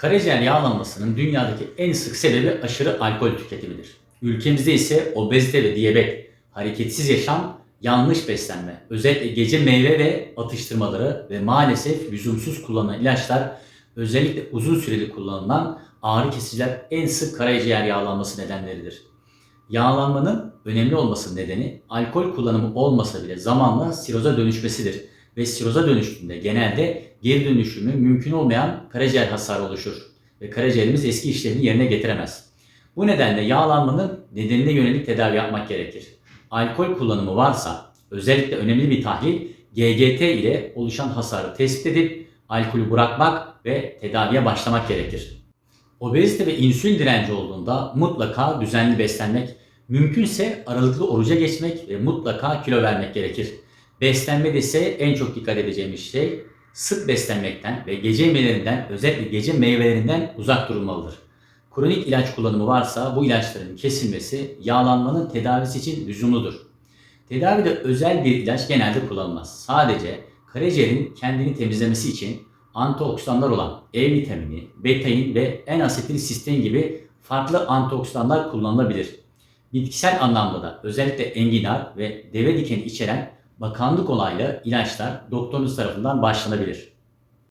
Karaciğer yağlanmasının dünyadaki en sık sebebi aşırı alkol tüketimidir. Ülkemizde ise obezite ve diyabet, hareketsiz yaşam, yanlış beslenme, özellikle gece meyve ve atıştırmaları ve maalesef lüzumsuz kullanılan ilaçlar, özellikle uzun süreli kullanılan ağrı kesiciler en sık karaciğer yağlanması nedenleridir. Yağlanmanın önemli olması nedeni alkol kullanımı olmasa bile zamanla siroza dönüşmesidir ve siroza dönüştüğünde genelde geri dönüşümü mümkün olmayan karaciğer hasarı oluşur ve karaciğerimiz eski işlevini yerine getiremez. Bu nedenle yağlanmanın nedenine yönelik tedavi yapmak gerekir. Alkol kullanımı varsa özellikle önemli bir tahlil GGT ile oluşan hasarı tespit edip alkolü bırakmak ve tedaviye başlamak gerekir. Obezite ve insülin direnci olduğunda mutlaka düzenli beslenmek, mümkünse aralıklı oruca geçmek ve mutlaka kilo vermek gerekir. Beslenmede ise en çok dikkat edeceğimiz şey sık beslenmekten ve gece yemelerinden özellikle gece meyvelerinden uzak durulmalıdır. Kronik ilaç kullanımı varsa bu ilaçların kesilmesi yağlanmanın tedavisi için lüzumludur. Tedavide özel bir ilaç genelde kullanılmaz. Sadece karaciğerin kendini temizlemesi için antioksidanlar olan E vitamini, betain ve N-asetilsistein gibi farklı antioksidanlar kullanılabilir. Bitkisel anlamda da özellikle enginar ve deve dikeni içeren bakanlık olaylı ilaçlar doktorunuz tarafından başlanabilir.